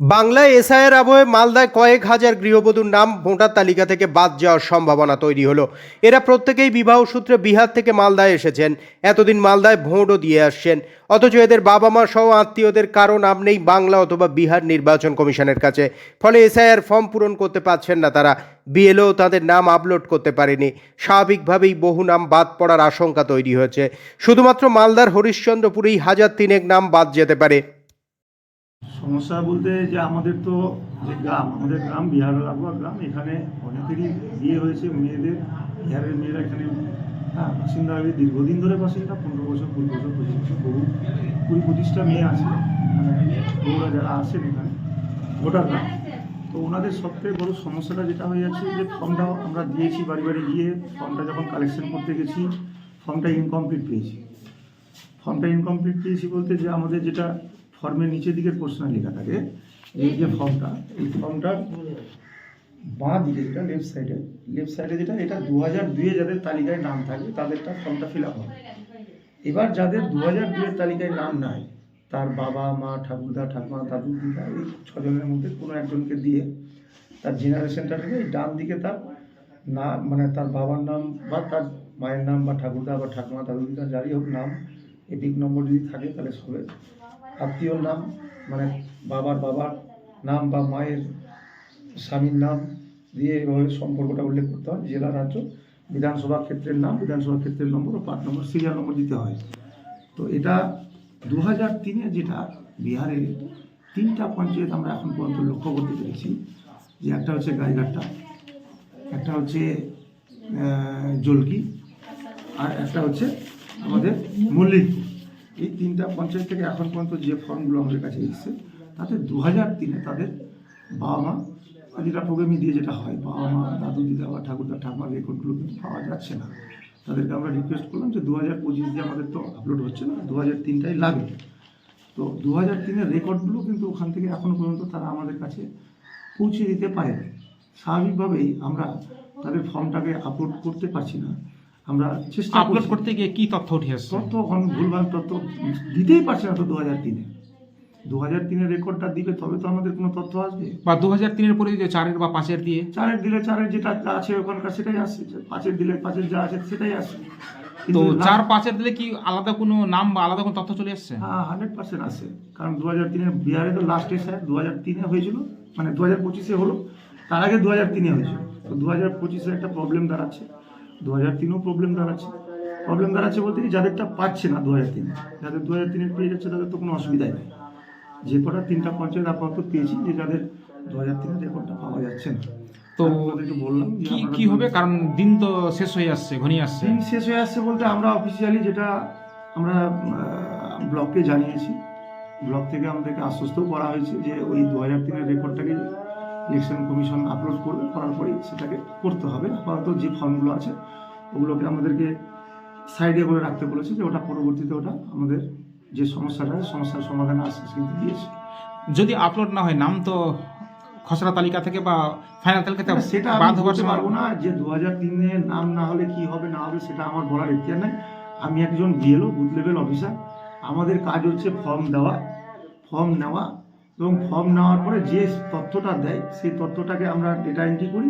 বাংলায় এসআইয়ের আবহে মালদায় কয়েক হাজার গৃহবধূর নাম ভোটার তালিকা থেকে বাদ যাওয়ার সম্ভাবনা তৈরি হলো। এরা প্রত্যেকেই বিবাহ সূত্রে বিহার থেকে মালদায় এসেছেন। এতদিন মালদায় ভোটও দিয়ে আসছেন। অথচ এদের বাবা মা সহ আত্মীয়দের কারও নাম নেই বাংলা অথবা বিহার নির্বাচন কমিশনের কাছে। ফলে এসআইআর ফর্ম পূরণ করতে পারছেন না তারা। বিএলও তাদের নাম আপলোড করতে পারেনি। স্বাভাবিকভাবেই বহু নাম বাদ পড়ার আশঙ্কা তৈরি হয়েছে। শুধুমাত্র মালদার হরিশ্চন্দ্রপুরেই হাজার তিনেক নাম বাদ যেতে পারে। সমস্যা বলতে যে আমাদের তো যে গ্রাম, আমাদের গ্রাম, বিহার লাগোয়া গ্রাম, এখানে অনেকেরই বিয়ে হয়েছে, মেয়েদের, বিহারের মেয়েরা এখানে হ্যাঁ বাসিন্দা হয়ে দীর্ঘদিন ধরে বাসিন্দা, পনেরো বছর, কুড়ি বছর, পঁচিশ বছর, বহু, কুড়ি পঁচিশটা মেয়ে আছে মানে বউরা যারা আসেন এখানে, ভোটাররা। তো ওনাদের সবথেকে বড় সমস্যাটা যেটা হয়ে যাচ্ছে যে ফর্মটা আমরা দিয়েছি বাড়ি বাড়ি গিয়ে, ফর্মটা যখন কালেকশন করতে গেছি, ফর্মটা ইনকমপ্লিট পেয়েছি। ফর্মটা ইনকমপ্লিট পেয়েছি বলতে যে আমাদের যেটা ফর্মের নিচের দিকের প্রশ্ন লেখা থাকে, এই যে ফর্মটা, এই ফর্মটার বাঁ দিকে যেটা লেফট সাইডে লেফট সাইডে যেটা, এটা দু হাজার দুয়ে যাদের তালিকায় নাম থাকবে, তাদেরটা ফর্মটা ফিল আপ হবে। এবার যাদের দু হাজার দুয়ের তালিকায় নাম নাই, তার বাবা, মা, ঠাকুরদা, ঠাকুমা, দাদু, দিদা, এই ছজনের মধ্যে কোনো একজনকে দিয়ে তার জেনারেশনটা থেকে এই ডান দিকে তার না মানে তার বাবার নাম বা তার মায়ের নাম বা ঠাকুরদা বা ঠাকুমা, দাদু, দিদা, যারই হোক নাম এপিক নম্বর যদি থাকে তাহলে সবে আত্মীয়র নাম মানে বাবার বাবার নাম বা মায়ের স্বামীর নাম দিয়ে এভাবে সম্পর্কটা উল্লেখ করতে হয়। জেলা, রাজ্য, বিধানসভা ক্ষেত্রের নাম, বিধানসভা ক্ষেত্রের নম্বর ও পার্ট নম্বর সিরিয়াল নম্বর দিতে হয়। তো এটা দু হাজার তিনে যেটা বিহারে তিনটা পঞ্চায়েত আমরা এখন পর্যন্ত লক্ষ্য করতে পেরেছি, যে একটা হচ্ছে গাইঘাটটা, একটা হচ্ছে জলকি, আর একটা হচ্ছে আমাদের মল্লিকপুর। এই তিনটা পঞ্চায়েত থেকে এখন পর্যন্ত যে ফর্মগুলো আমাদের কাছে এসেছে, তাতে দু হাজার তিনে তাদের বাবা মা, যেটা প্রোগ্রামে দিয়ে যেটা হয়, বাবা মা, দাদু দিদা বা ঠাকুরদা ঠাকুমার রেকর্ডগুলো কিন্তু পাওয়া যাচ্ছে না। তাদেরকে আমরা রিকোয়েস্ট করলাম যে দু হাজার পঁচিশ দিয়ে আমাদের তো আপলোড হচ্ছে না দু হাজার তিনটাই লাগবে। তো দু হাজার তিনের রেকর্ডগুলো কিন্তু ওখান থেকে এখনও পর্যন্ত তারা আমাদের কাছে পৌঁছে দিতে পারেনি। স্বাভাবিকভাবেই আমরা তাদের ফর্মটাকে আপলোড করতে পারছি না। আমরা চেষ্টা আপলোড করতে গিয়ে কি তথ্য উঠে আসছে? তথ্য এখন ভুলভাল তথ্য দিতেই পারছে না তো দু হাজার তিনে। দু হাজার তিনের রেকর্ডটা দিবে তবে তো আমাদের কোনো তথ্য আসবে। বা দু হাজার তিনের পরে যে চারের বা পাঁচের দিয়ে? চারের দিলে চারের যেটা আছে ওখানকার সেটাই আসছে পাঁচের দিলে পাঁচের যা আছে সেটাই আসছে। তো চার পাঁচের দিলে কি আলাদা কোনো নাম বা আলাদা কোনো তথ্য চলে আসছে? হ্যাঁ হান্ড্রেড পার্সেন্ট আসে কারণ দু হাজার তিনে বিহারে তো লাস্ট এসে দু হাজার তিনে হয়েছিল মানে দু হাজার পঁচিশে হলো তার আগে দু হাজার তিনে হয়েছিল। তো দু হাজার পঁচিশে একটা প্রবলেম দাঁড়াচ্ছে। দু হাজার তিনেও প্রবলেম দাঁড়াচ্ছে প্রবলেম দাঁড়াচ্ছে বলতে কি যাদেরটা পাচ্ছে না দু হাজার তিনে যাদের দু হাজার তিনের পেয়ে যাচ্ছে তাদের তো কোনো অসুবিধাই নেই। যে কটা তিনটা পঞ্চায়েত আপাতত পেয়েছি যে যাদের দু হাজার তিনের রেকর্ডটা পাওয়া যাচ্ছে না। তো বললাম কি কি হবে? কারণ দিন তো শেষ হয়ে আসছে ঘনিয়ে আসছে। দিন শেষ হয়ে আসছে বলতে আমরা অফিসিয়ালি যেটা আমরা ব্লককে জানিয়েছি। ব্লক থেকে আমাদেরকে আশ্বস্তও করা হয়েছে যে ওই দু হাজার তিনের রেকর্ডটাকে ইলেকশন কমিশন আপলোড করবে করার পরেই সেটাকে করতে হবে। আপাতত যে ফর্মগুলো আছে ওগুলোকে আমাদেরকে সাইডে করে রাখতে বলেছে যে ওটা পরবর্তীতে ওটা আমাদের যে সমস্যাটা আছে সমস্যার সমাধান আশ্বাস কিন্তু দিয়েছে। যদি আপলোড না হয় নাম তো খসড়া তালিকা থেকে বা ফাইনাল তালিকা থেকে সেটা বাদ হবার পারব না যে দু হাজার তিনে নাম না হলে কি হবে না হবে সেটা আমার বলার ইতিহার নাই। আমি একজন বিএলও বুথ লেভেল অফিসার আমাদের কাজ হচ্ছে ফর্ম দেওয়া। ফর্ম নেওয়া এবং ফর্ম নেওয়ার পরে যে তথ্যটা দেয় সেই তথ্যটাকে আমরা ডেটা এন্ট্রি করি।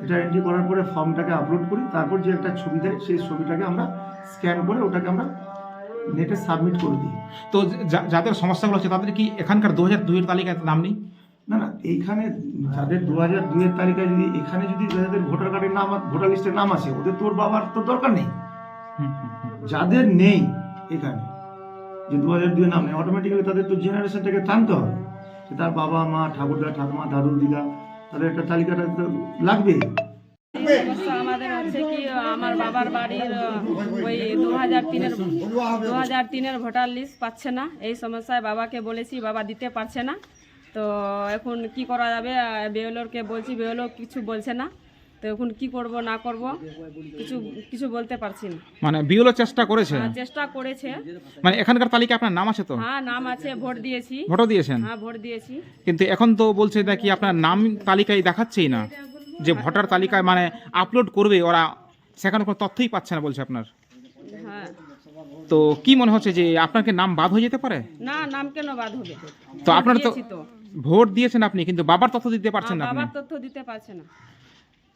ডেটা এন্ট্রি করার পরে ফর্মটাকে আপলোড করি। তারপর যে একটা ছবি দেয় সেই ছবিটাকে আমরা স্ক্যান করে ওটাকে আমরা নেটে সাবমিট করে দিই। তো যাদের সমস্যাগুলো হচ্ছে তাদের কি এখানকার দু হাজার দুইয়ের তালিকায় নাম নেই? না না এইখানে যাদের দু হাজার দুইয়ের তালিকায় যদি এখানে যদি যাদের ভোটার কার্ডের নাম ভোটার লিস্টের নাম আছে ওদের তোর বাবার তো দরকার নেই। যাদের নেই এখানে যে দু হাজার দুই নাম নেই অটোমেটিক্যালি তাদের তো জেনারেশনটাকে টানতে হবে। যে তার বাবা মা, ঠাকুরদা ঠাকুমা দাদু দিদা তাদের একটা তালিকাটা সমস্যা আমাদের কি আমার বাবার বাড়ির ওই দু হাজার তিনের দু হাজার তিনের ভোটার লিস্ট পাচ্ছে না। এই সমস্যায় বাবাকে বলেছি, বাবা দিতে পারছে না। তো এখন কি করা যাবে? বেওলোরকে বলছি বেওলো কিছু বলছে না। তো এখন কি করব না করব কিছু কিছু বলতে পারছি না। মানে বিওলো চেষ্টা করেছে? হ্যাঁ, চেষ্টা করেছে। মানে এখানকার তালিকা আপনার নাম আছে তো? হ্যাঁ নাম আছে ভোট দিয়েছি। ভোটও দিয়েছেন? হ্যাঁ ভোট দিয়েছি। কিন্তু এখন তো বলছে নাকি আপনার নাম তালিকায় দেখাচ্ছেই না। যে ভোটার তালিকায় মানে আপলোড করবে ওরা সেখানে কোনো তথ্যই পাচ্ছে না বলছে আপনার। হ্যাঁ। তো কি মনে হচ্ছে যে আপনাকে নাম বাদ হয়ে যেতে পারে? না নাম কেন বাদ হবে? তো আপনার তো তো। ভোট দিয়েছেন আপনি কিন্তু বাবার তথ্য দিতে পারছেন না আপনি। বাবার তথ্য দিতে পারছে না।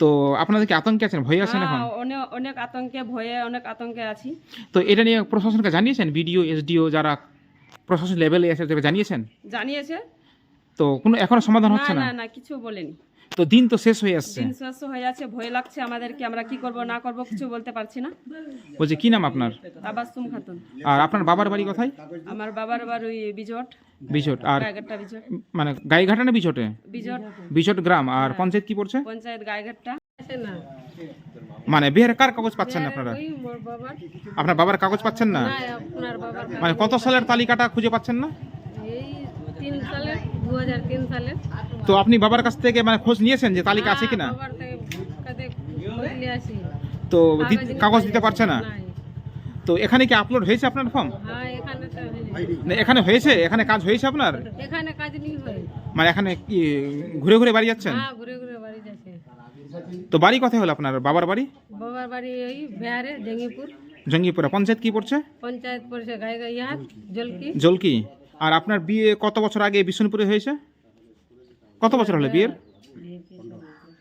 তো আপনাদের কি আতঙ্কে আছেন? ভয়ে আছেন এখন? হ্যাঁ, অনেক অনেক আতঙ্কে ভয়ে অনেক আতঙ্কে আছি। তো এটা নিয়ে প্রশাসনকে জানিয়েছেন? বিডিও এসডিও যারা প্রশাসন লেভেলে আছে তাদেরকে জানিয়েছেন? জানিয়েছে। তো কোনো এখনও সমাধান হচ্ছে না? না না কিছু বলেনি। তো দিন তো শেষ হয়ে আসছে। দিন শেষ হয়ে যাচ্ছে ভয় লাগছে আমাদেরকে আমরা কি করব না করব কিছু বলতে পারছি না। বলছে কি নাম আপনার? তাবাসুম খাতুন। আর আপনার বাবার বাড়ি কোথায়? আমার বাবার বাড়ি বিজট। বিছট আর বিজট। মানে গাইঘাটা না বিছটে বিজট। বিছট গ্রাম আর পঞ্চায়েত কি পড়ছে? পঞ্চায়েত গায়েঘাটটা মানে বিহারে কার কাগজ পাচ্ছেন না আপনারা? আপনার বাবার কাগজ পাচ্ছেন না? বাবার মানে কত সালের তালিকাটা খুঁজে পাচ্ছেন না? এই তিন সালে দু হাজার তিন সালে তো আপনি বাবার কাছ থেকে মানে খোঁজ নিয়েছেন যে তালিকা আছে কিনা? তো কাগজ দিতে পারছে না? তো এখানে কি আপলোড হয়েছে আপনার ফর্ম? হ্যাঁ এখানে হয়েছে। এখানে কাজ হয়েছে আপনার? এখানে কাজ নেই মানে এখানে কি ঘুরে ঘুরে বাড়ি যাচ্ছেন? হ্যাঁ ঘুরে ঘুরে বাড়ি যাচ্ছে। তো বাড়ি কোথায় হলো আপনার? বাবার বাড়ি? বাবার বাড়ি ওই বিহারে জঙ্গিপুর। জঙ্গিপুরা। পঞ্চায়েত কি পড়ছে? পঞ্চায়েত গায়ে গায়ে জলকি। জলকি। আর আপনার বিয়ে কত বছর আগে বিষ্ণুপুরে হয়েছে? কত বছর হলো বিয়ের?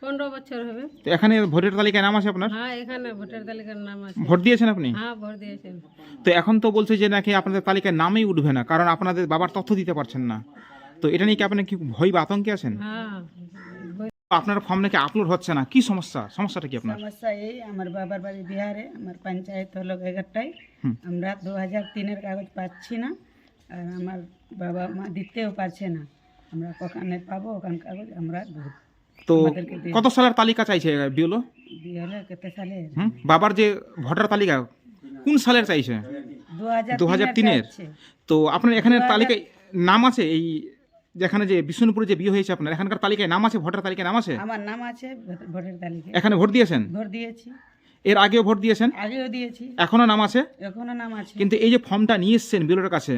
পনেরো বছর হবে। তো এখানে ভোটের তালিকায় নাম আছে আপনার? হ্যাঁ এখানে ভোটার তালিকার নাম আছে। ভোট দিয়েছেন আপনি? হ্যাঁ ভোট দিয়েছেন। তো এখন তো বলছে যে নাকি আপনাদের তালিকায় নামই উঠবে না কারণ আপনাদের বাবার তথ্য দিতে পারছেন না। তো এটা নিয়ে কি আপনি কি ভয় বা আতঙ্কে আছেন? হ্যাঁ আপনার ফর্ম নাকি আপলোড হচ্ছে না কি সমস্যা? সমস্যাটা কি আপনার? সমস্যা এই আমার বাবার বাড়ি বিহারে আমার পঞ্চায়েত হলো এগারটায়। আমরা দু হাজার তিনের কাগজ পাচ্ছি না আর আমার বাবা মা দিতেও পারছে না। আমরা ওখানে পাবো ওখান কাগজ আমরা তো কত সালের তালিকা চাইছে বিওলো বিয়ে হলে কত সালে বাবার যে ভোটার তালিকা কোন সালের চাইছে? দু হাজার তিনের। তো আপনার এখানে তালিকায় নাম আছে? এই যেখানে যে বিষ্ণুপুরে যে বিয়ে হয়েছে আপনার এখানকার তালিকায় নাম আছে ভোটার তালিকায় নাম আছে? আমার নাম আছে ভোট- ভোটের তালিকায়। এখানে ভোট দিয়েছেন? ভোট দিয়েছি। এর আগেও ভোট দিয়েছেন? আগেও দিয়েছি। এখনও নাম আছে? এখনও নাম আছে। কিন্তু এই যে ফর্মটা নিয়ে এসছেন বিওলোর কাছে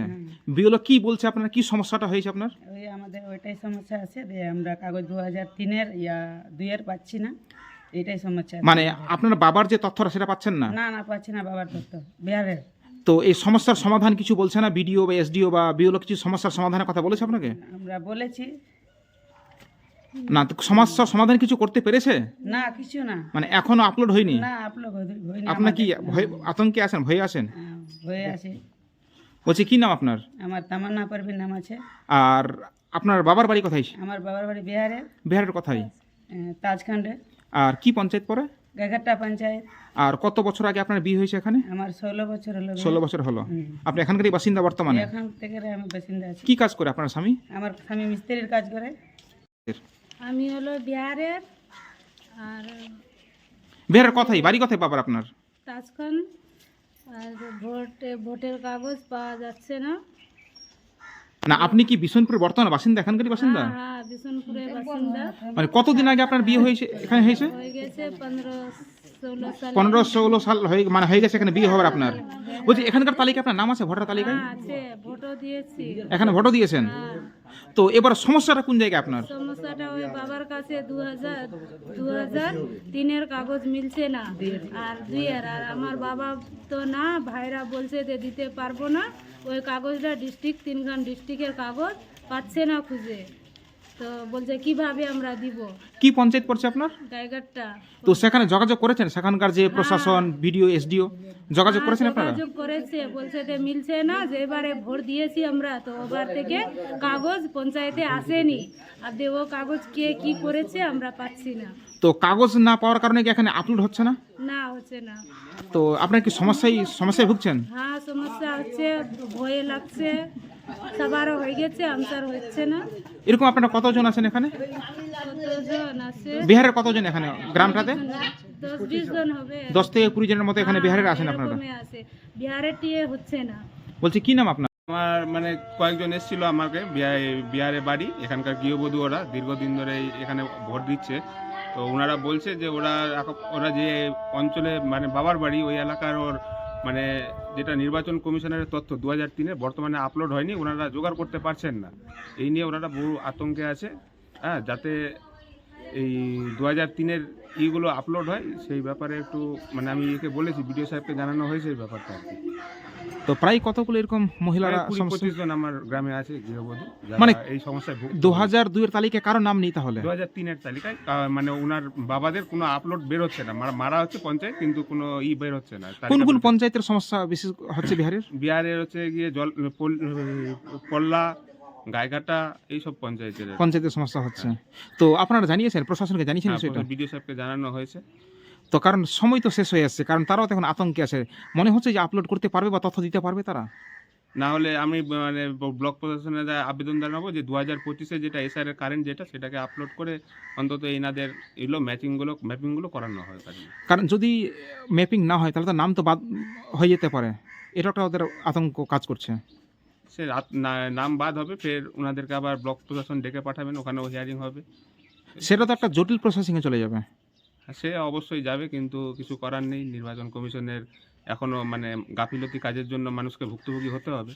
বিওলো কি বলছে আপনার? কি সমস্যাটা হয়েছে আপনার? ওই আমাদের ওইটাই সমস্যা আছে যে আমরা কাগজ দু হাজার তিনের ইয়া দুইয়ের পাচ্ছি না এটাই সমস্যা মানে আপনার বাবার যে তথ্যটা সেটা পাচ্ছেন না? না না পাচ্ছি না বাবার তথ্য বিহারের। তো এই সমস্যার সমাধান কিছু বলছে না? বিডিও বা এসডিও বা বিওলো কিছু সমস্যার সমাধানের কথা বলেছে আপনাকে? আমরা বলেছি না সমস্যার সমাধান কিছু করতে পেরেছে? না কিছু না। মানে এখনও আপলোড হয়নি? না আপলোক হয়নি আপনার কি ভয় আতঙ্কে আছেন ভয়ে আছেন? হ্যাঁ, হয়ে আছে। বলছি কি নাম আপনার? আমার তামান্না পারভিন নাম আছে। আর আপনার বাবার বাড়ি কোথায়? আমার বাবার বাড়ি বিহারে। বিহারের কোথায়? তাজখান্ডে। আর কি পঞ্চায়েত পড়ে? গাঘাট্টা পঞ্চায়েত। আর কত বছর আগে আপনার বিয়ে হয়েছে এখানে? আমার ষোলো বছর হলো ষোলো বছর হলো। আপনি এখানকারই বাসিন্দা বর্তমানে? এখান থেকে আমি বাসিন্দা আছি। কি কাজ করে আপনার স্বামী? আমার স্বামী মিস্ত্রির কাজ করে। আমি হলো বিহারের আর বিহারের কথাই বাড়ি কথাই বাবার আপনার? তাজখন আর ভোট ভোটের কাগজ পাওয়া যাচ্ছে না। না আপনি কি বিশনপুরের বর্তমানে বাসিন্দা এখানকারই বাসিন্দা? হ্যাঁ হ্যাঁ বিশনপুরের বাসিন্দা। মানে কতদিন আগে আপনার বিয়ে হয়েছে এখানে হয়েছে? হয়ে গেছে পনেরো পনেরো ষোলো সাল হয়ে মানে হয়ে গেছে এখানে বিয়ে হবার আপনার। বলছি এখানকার তালিকা আপনার? নাম আছে ভোটার তালিকায়? আছে ভোটও দিয়েছি। এখানে ভোটও দিয়েছেন? হ্যাঁ। তো এবার সমস্যাটা কোন জায়গায় আপনার? সমস্যাটা ওই বাবার কাছে দু হাজার দু হাজার তিনের কাগজ মিলছে না। আর দুইয়ের আর আমার বাবা তো না ভাইরা বলছে যে দিতে পারব না। ওই কাগজটা ডিস্ট্রিক্ট তিনখান ডিস্ট্রিক্টের কাগজ পাচ্ছে না খুঁজে। তো বলছে কীভাবে আমরা দিব? কি পঞ্চায়েত পড়ছে আপনার? টাইগারটা তো সেখানে যোগাযোগ করেছেন? সেখানকার যে প্রশাসন বিডিও এসডিও যোগাযোগ করেছেন আপনারা? যোগাযোগ করেছে। বলছে যে মিলছে না যে এবারে ভোট দিয়েছি আমরা তো ওবার থেকে কাগজ পঞ্চায়েতে আসেনি। আর দেব কাগজ কে কি করেছে আমরা পাচ্ছি না। তো কাগজ না পাওয়ার কারণে কি এখানে আপলোড হচ্ছে না? না হচ্ছে না। তো আপনার কি সমস্যায় সমস্যায় ভুগছেন? হ্যাঁ সমস্যা হচ্ছে ভয়ে লাগছে। সবারও হয়ে গেছে আনসার হচ্ছে না। এরকম আপনারা কতজন আছেন এখানে? কতজন আছে? বিহারের কতজন এখানে গ্রামটাতে? দশ থেকে কুড়ি জনের মতো এখানে বিহারের আছেন আপনারা? বিহারের টিয়ে হচ্ছে না। বলছি কি নাম আপনার? আমার মানে কয়েকজন এসেছিল আমাকে বিহারে- বাড়ি এখানকার গৃহবধূ ওরা দীর্ঘদিন ধরে এখানে ভোট দিচ্ছে। তো ওনারা বলছে যে ওরা এখন- ওরা যে অঞ্চলে মানে বাবার বাড়ি ওই এলাকার ওর মানে যেটা নির্বাচন কমিশনের তথ্য দু হাজার তিনে, বর্তমানে আপলোড হয়নি, ওনারা জোগাড় করতে পারছেন না। এই নিয়ে ওনারা বহু আতঙ্কে আছে হ্যাঁ যাতে এই দু হাজার তিনের ইগুলো আপলোড হয়, সেই ব্যাপারে একটু মানে আমি একে বলেছি, বিডিও সাহেবকে জানানো হয়েছে এই ব্যাপারটা আর কি। তো প্রায় কতগুলো এরকম মহিলারা পঁচিশ জন আমার গ্রামে আছে গৃহবধূ মানে এই সমস্যায় দু হাজার দুইয়ের তালিকায় কারও নাম নেই তাহলে? দু হাজার তিনের তালিকায় মানে ওনার বাবাদের কোনো আপলোড বের হচ্ছে না। মারা- হচ্ছে পঞ্চায়েত কিন্তু কোনো ই বের হচ্ছে না কোন কোন পঞ্চায়েতের সমস্যা বেশি হচ্ছে বিহারের? বিহারের হচ্ছে গিয়ে জল পল্লা গায়ঘাটা এইসব পঞ্চায়েতের। পঞ্চায়েতের সমস্যা হচ্ছে। তো আপনারা জানিয়েছেন প্রশাসনকে জানিয়েছেন বিষয়টা? বিডিও সাহেবকে জানানো হয়েছে। তো কারণ সময় তো শেষ হয়ে আসছে কারণ তারাও তো এখন আতঙ্কে আছে। মনে হচ্ছে যে আপলোড করতে পারবে বা তথ্য দিতে পারবে তারা? না হলে আমি মানে ব্লক প্রশাসনে আবেদন জানাব যে দু হাজার পঁচিশে যেটা এসআর এর কারেন্ট যেটা সেটাকে আপলোড করে অন্তত এনাদের এগুলো ম্যাচিংগুলো ম্যাপিংগুলো করানো হয় কারণ যদি ম্যাপিং না হয় তাহলে তো নাম তো বাদ হয়ে যেতে পারে। এটা একটা ওদের আতঙ্ক কাজ করছে। সে নাম বাদ হবে ফের ওনাদেরকে আবার ব্লক প্রশাসন ডেকে পাঠাবেন ওখানেও হিয়ারিং হবে। সেটা তো একটা জটিল প্রসেসিংয়ে চলে যাবে। সে অবশ্যই যাবে, কিন্তু কিছু করার নেই। নির্বাচন কমিশনের এখনও মানে গাফিলতি কাজের জন্য মানুষকে ভুক্তভোগী হতে হবে।